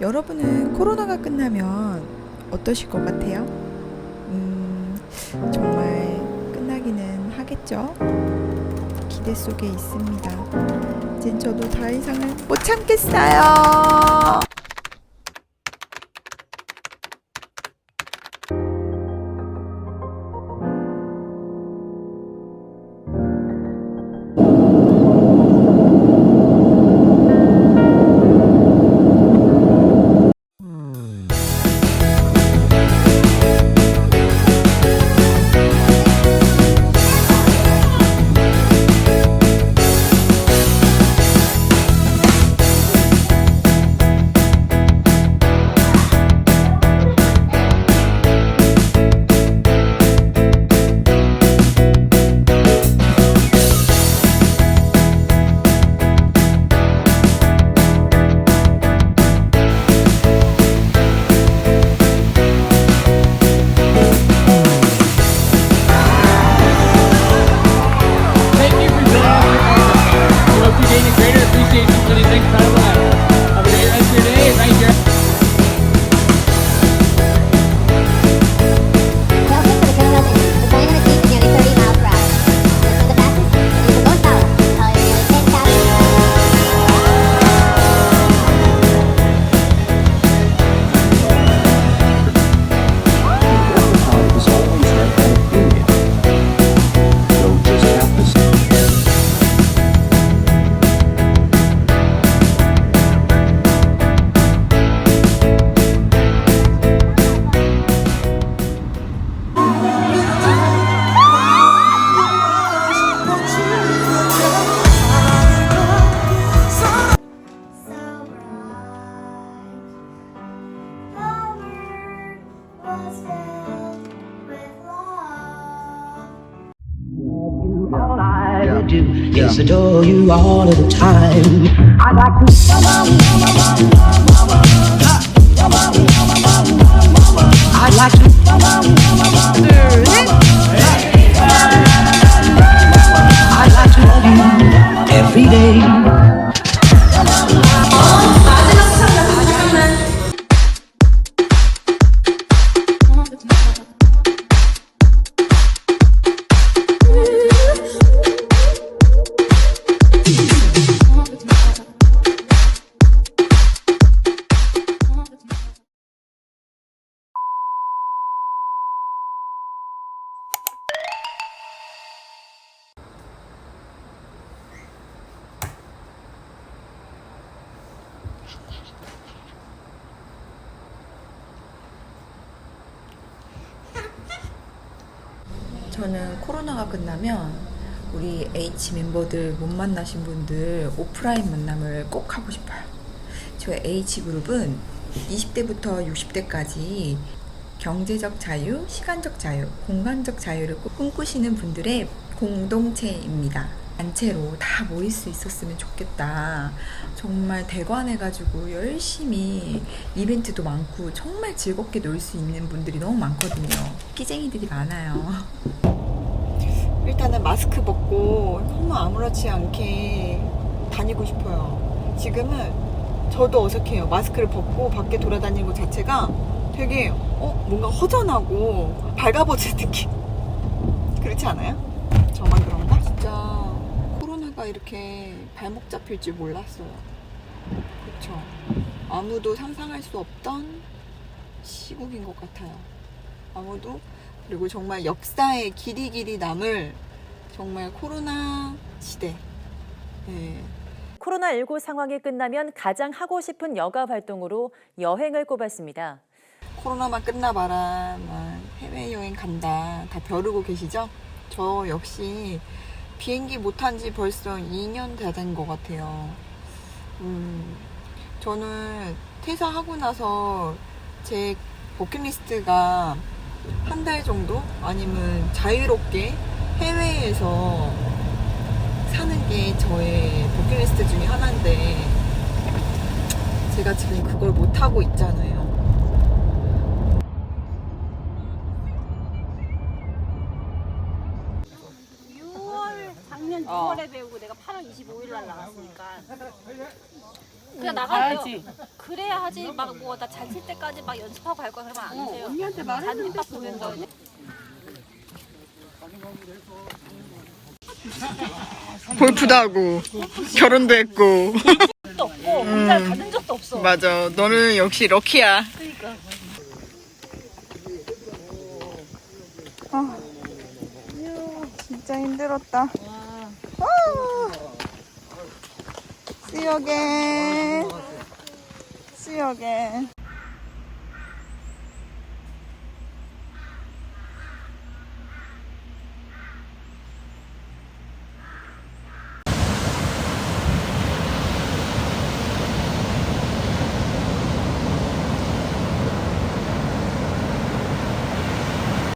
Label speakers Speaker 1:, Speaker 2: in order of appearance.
Speaker 1: 여러분은 코로나가 끝나면 어떠실 것 같아요? 음, 정말 끝나기는 하겠죠? 기대 속에 있습니다. 이젠 저도 더 이상은 못 참겠어요.
Speaker 2: All I do is adore you all of the time. I like to. I like to.
Speaker 1: 저는 코로나가 끝나면 우리 H 멤버들 못 만나신 분들 오프라인 만남을 꼭 하고 싶어요. 저희 H 그룹은 20대부터 60대까지 경제적 자유, 시간적 자유, 공간적 자유를 꼭 꿈꾸시는 분들의 공동체입니다. 단체로 다 모일 수 있었으면 좋겠다. 정말 대관해가지고 열심히 이벤트도 많고 정말 즐겁게 놀 수 있는 분들이 너무 많거든요. 끼쟁이들이 많아요. 일단은 마스크 벗고 너무 아무렇지 않게 다니고 싶어요. 지금은 저도 어색해요. 마스크를 벗고 밖에 돌아다니는 것 자체가 되게 어 뭔가 허전하고 밝아버진 느낌. 그렇지 않아요? 저만 그런가? 진짜 코로나가 이렇게 발목 잡힐 줄 몰랐어요. 그렇죠. 아무도 상상할 수 없던 시국인 것 같아요. 아무도 그리고 정말 역사에 길이 길이 남을 정말 코로나 시대. 네.
Speaker 3: 코로나19 상황이 끝나면 가장 하고 싶은 여가 활동으로 여행을 꼽았습니다.
Speaker 1: 코로나만 끝나봐라, 막 해외여행 간다, 다 벼르고 계시죠? 저 역시 비행기 못 탄 지 벌써 2년 다 된 것 같아요. 음, 저는 퇴사하고 나서 제 버킷리스트가 한 달 정도? 아니면 자유롭게 해외에서 사는 게 저의 버킷리스트 중에 하나인데, 제가 지금 그걸 못하고 있잖아요. 어.
Speaker 4: 9월에 배우고 내가 8월 25일 날 나갔으니까. 그냥 나가야지. 그래야 하지. 막 뭐 나 잘 칠 때까지 막 연습하고 갈 거야 그러면 안 돼요. 언니한테 말했는데. 잔디밥 보면서 이제
Speaker 1: 골프도 하고 결혼도 했고
Speaker 4: 도 없고 공장 가는 적도 없어.
Speaker 1: 맞아 너는 역시 럭키야 아, 휴, 진짜 힘들었다 아, you again